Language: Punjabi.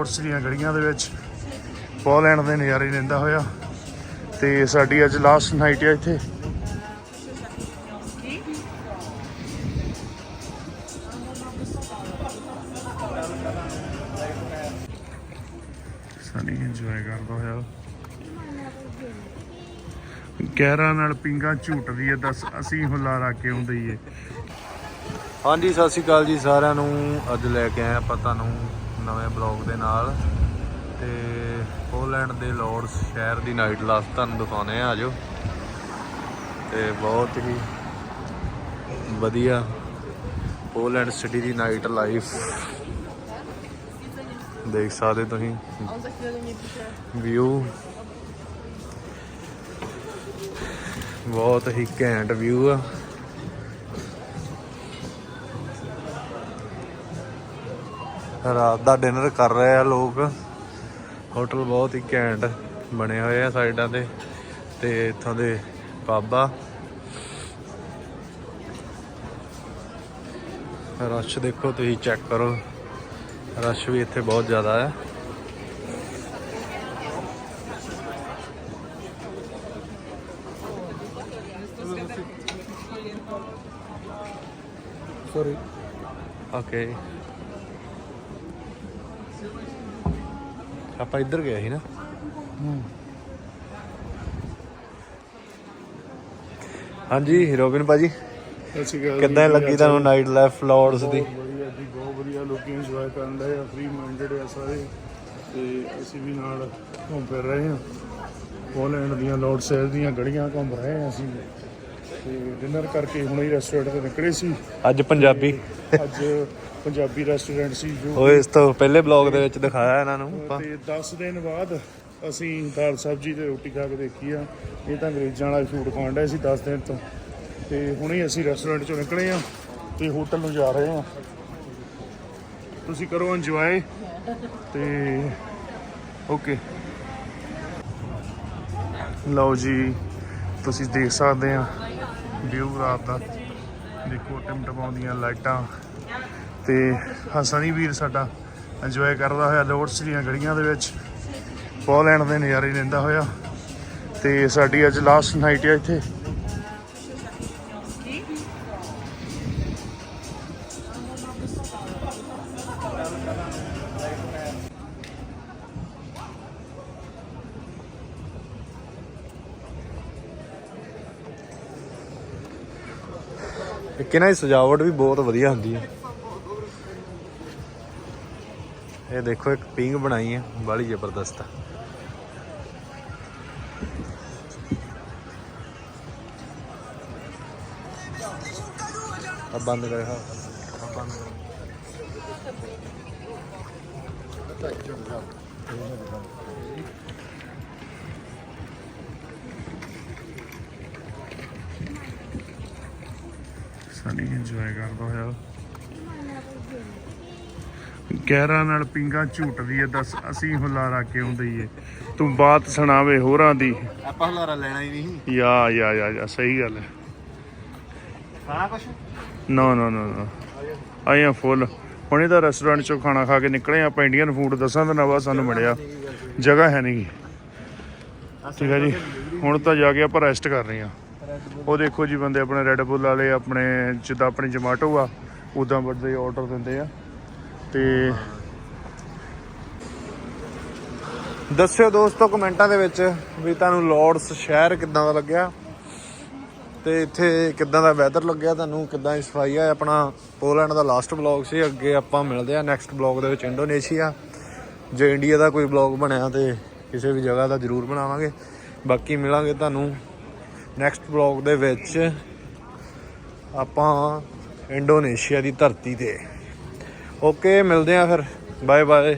ਸਪੋਰਟਸ ਦੀਆਂ ਗੜੀਆਂ ਦੇ ਵਿੱਚ। ਪੋਲੈਂਡ ਦੇ ਨਜ਼ਾਰੇ ਲੈਂਦਾ ਹੋਇਆ। ਤੇ ਸਾਡੀ ਅੱਜ ਲਾਸਟ ਨਾਈਟ ਹੈ ਇੱਥੇ। ਸਾਡੀ ਇੰਜੋਏ ਕਰਦਾ ਹੋਇਆ। ਗਹਿਰਾ ਨਾਲ ਪਿੰਗਾ ਝੂਟਦੀ ਹੈ ਦੱਸ ਅਸੀਂ ਹੁਲਾਰਾ ਕਿਉਂ ਦਈਏ? ਹਾਂਜੀ, ਸਤਿ ਸ਼੍ਰੀ ਅਕਾਲ ਜੀ ਸਾਰਿਆਂ ਨੂੰ। ਅੱਜ ਲੈ ਕੇ ਆਏ ਆਪਾਂ ਤੁਹਾਨੂੰ ਨਵੇਂ ਬਲੌਗ ਦੇ ਨਾਲ ਤੇ ਪੋਲੈਂਡ ਦੇ ਲਾਰਡਸ ਸ਼ਹਿਰ ਦੀ ਨਾਈਟ ਲਾਈਫ ਤੁਹਾਨੂੰ ਦਿਖਾਉਣੇ ਆ ਆਜੋ। ਤੇ ਬਹੁਤ ਹੀ ਵਧੀਆ ਪੋਲੈਂਡ ਸਿਟੀ ਦੀ ਨਾਈਟ ਲਾਈਫ ਦੇਖ ਸਕਦੇ ਤੁਸੀਂ। ਵਿਊ ਬਹੁਤ ਹੀ ਘੈਂਟ ਵਿਊ ਆ। ਰਾਤ ਦਾ ਡਿਨਰ ਕਰ ਰਹੇ ਆ ਲੋਕ। ਹੋਟਲ ਬਹੁਤ ਹੀ ਘੈਂਟ ਬਣੇ ਹੋਏ ਆ ਸਾਈਡਾਂ ਤੇ ਤੇ ਇੱਥੋਂ ਦੇ ਆ ਰਸ਼ ਦੇਖੋ ਤੁਸੀਂ ਚੈੱਕ ਕਰੋ। ਰਸ਼ ਵੀ ਇੱਥੇ ਬਹੁਤ ਜ਼ਿਆਦਾ ਹੈ ਸੌਰੀ ਓਕੇ ਆਪਾਂ ਇੱਧਰ ਗਏ ਸੀ ਨਾ। ਹਾਂਜੀ ਰੋਬਿਨ ਭਾਜੀ ਕਿੱਦਾਂ ਲੱਗੀ ਤੁਹਾਨੂੰ ਨਾਈਟ ਲਾਈਫ ਲਾਰਡਸ ਦੀ? ਬਹੁਤ ਵਧੀਆ ਜੀ ਬਹੁਤ ਵਧੀਆ ਲੋਕੀ ਇੰਜੋਏ ਕਰਨ ਰਹੇ ਆ ਫ੍ਰੀ ਮਾਈਂਡਡ ਆ ਸਾਰੇ। ਤੇ ਅਸੀਂ ਵੀ ਨਾਲ ਘੁੰਮ ਫਿਰ ਰਹੇ ਹਾਂ। ਪੋਲੈਂਡ ਦੀਆਂ ਲੋਡ ਸ਼ਹਿਰ ਦੀਆਂ ਗੜੀਆਂ ਘੁੰਮ ਰਹੇ ਹਾਂ ਅਸੀਂ। ਤੇ ਡਿਨਰ ਕਰਕੇ ਹੁਣੇ ਹੀ ਰੈਸਟੋਰੈਂਟ ਤੋਂ ਨਿਕਲੇ ਸੀ। ਅੱਜ ਪੰਜਾਬੀ। ਅੱਜ ਪੰਜਾਬੀ ਰੈਸਟੋਰੈਂਟ ਸੀ ਜੋ ਉਹ ਇਸ ਤੋਂ ਪਹਿਲੇ ਬਲੌਗ ਦੇ ਵਿੱਚ ਦਿਖਾਇਆ ਇਹਨਾਂ ਨੂੰ ਆਪਾਂ। ਤੇ 10 ਦਿਨ ਬਾਅਦ ਅਸੀਂ ਦਾਲ ਸਬਜ਼ੀ ਤੇ ਰੋਟੀ ਖਾ ਕੇ ਦੇਖੀ ਆ। ਇਹ ਤਾਂ ਅੰਗਰੇਜ਼ਾਂ ਵਾਲਾ ਫੂਡ ਖਾਣ ਡਏ ਸੀ 10 ਦਿਨ ਤੋਂ। ਤੇ ਹੁਣੇ ਅਸੀਂ ਰੈਸਟੋਰੈਂਟ ਚੋਂ ਨਿਕਲੇ ਆ ਤੇ ਹੋਟਲ ਨੂੰ ਜਾ ਰਹੇ ਆ। ਤੁਸੀਂ ਕਰੋ ਇੰਜੋਏ ਤੇ ਓਕੇ ਲਓ ਜੀ ਤੁਸੀਂ ਦੇਖ ਸਕਦੇ ਆ। ਵਿਊ ਰਾਤ ਦਾ। ਦੇਖੋ ਟਿਮਟਮਾਉਂਦੀਆਂ ਲਾਈਟਾਂ। ਤੇ ਹਸਨੀ ਵੀਰ ਸਾਡਾ ਇੰਜੋਏ ਕਰਦਾ ਹੋਇਆ ਲੋਰਡਸ ਦੀਆਂ ਗੜੀਆਂ ਦੇ ਵਿੱਚ। ਪੋਲੈਂਡ ਦੇ ਨਜ਼ਾਰੇ ਲੈਂਦਾ ਹੋਇਆ। ਤੇ ਸਾਡੀ ਅੱਜ ਲਾਸਟ ਨਾਈਟ ਹੈ ਇੱਥੇ। ਇੱਕ ਇਹਨਾਂ ਦੀ ਸਜਾਵਟ ਵੀ ਬਹੁਤ ਵਧੀਆ ਹੁੰਦੀ ਹੈ ਇਹ ਦੇਖੋ, ਇੱਕ ਪਿੰਗ ਬਣਾਈ ਹੈ ਬੜੀ ਜ਼ਬਰਦਸਤ ਆ। ਆ ਬੰਦ ਕਰ ਹਾਂ ਆ ਬੰਦ ਕਰ ਸਾਡੀ ਇੰਜੋਏ ਕਰਦਾ ਹੋਇਆ। ਗਹਿਰਾ ਨਾਲ ਪਿੰਗਾ ਝੂਟਦੀ ਹੈ ਦੱਸ ਅਸੀਂ ਹੁਲਾਰਾ ਕਿਉਂ ਦਈਏ? ਤੂੰ ਬਾਤ ਸੁਣਾਵੇ ਹੋਰਾਂ ਦੀ। ਆਪਾਂ ਹਲਾਰਾ ਲੈਣਾ ਹੀ ਨਹੀਂ। ਯਾ ਯਾ ਯਾ ਯਾ ਸਹੀ ਗੱਲ ਹੈ। ਖਾਣਾ ਕੁਛ? ਨੋ ਨੋ ਨੋ ਨੋ। ਆਈ ਆ ਫੁੱਲ। ਹੁਣੇ ਤਾਂ ਰੈਸਟੋਰੈਂਟ ਚੋਂ ਖਾਣਾ ਖਾ ਕੇ ਨਿਕਲੇ ਆਪਾਂ ਇੰਡੀਅਨ ਫੂਡ ਦੱਸਾਂ ਤਾਂ ਨਵਾਂ ਸਾਨੂੰ ਮਿਲਿਆ। ਜਗ੍ਹਾ ਹੈ ਨਹੀਂ ਠੀਕ ਹੈ ਜੀ। ਹੁਣ ਤਾਂ ਜਾ ਕੇ ਆਪਾਂ ਰੈਸਟ ਕਰ ਰਹੇ ਹਾਂ। ਉਹ ਦੇਖੋ ਜੀ ਬੰਦੇ ਆਪਣੇ ਰੈੱਡ ਬੁੱਲ ਵਾਲੇ, ਆਪਣੇ ਜਿੱਦਾਂ ਆਪਣੀ ਜਮਾਟੋ ਆ ਉਦਾਂ ਵੱਡੇ ਆਰਡਰ ਦਿੰਦੇ ਆ। ਤੇ ਦੱਸਿਓ ਦੋਸਤੋ ਕਮੈਂਟਾਂ ਦੇ ਵਿੱਚ ਵੀ ਤੁਹਾਨੂੰ ਲਾਰਡਸ ਸ਼ਹਿਰ ਕਿੱਦਾਂ ਦਾ ਲੱਗਿਆ? ਤੇ ਇੱਥੇ ਕਿੱਦਾਂ ਦਾ ਵੈਦਰ ਲੱਗਿਆ ਤੁਹਾਨੂੰ? ਕਿੱਦਾਂ ਦੀ ਸਫ਼ਾਈ ਆ ਆਪਣਾ ਪੋਲੈਂਡ ਦਾ ਲਾਸਟ ਬਲੌਗ ਸੀ? ਅੱਗੇ ਆਪਾਂ ਮਿਲਦੇ ਆ ਨੈਕਸਟ ਬਲੌਗ ਦੇ ਵਿੱਚ ਇੰਡੋਨੇਸ਼ੀਆ ਜੇ ਇੰਡੀਆ ਦਾ ਕੋਈ ਬਲੌਗ ਬਣਿਆ ਤੇ ਕਿਸੇ ਵੀ ਜਗ੍ਹਾ ਦਾ ਜ਼ਰੂਰ ਬਣਾਵਾਂਗੇ। ਬਾਕੀ ਮਿਲਾਂਗੇ ਤੁਹਾਨੂੰ ਨੈਕਸਟ ਬਲੌਗ ਦੇ ਵਿੱਚ ਆਪਾਂ ਇੰਡੋਨੇਸ਼ੀਆ ਦੀ ਧਰਤੀ ਤੇ। ਓਕੇ ਮਿਲਦੇ ਆ ਫਿਰ। Bye bye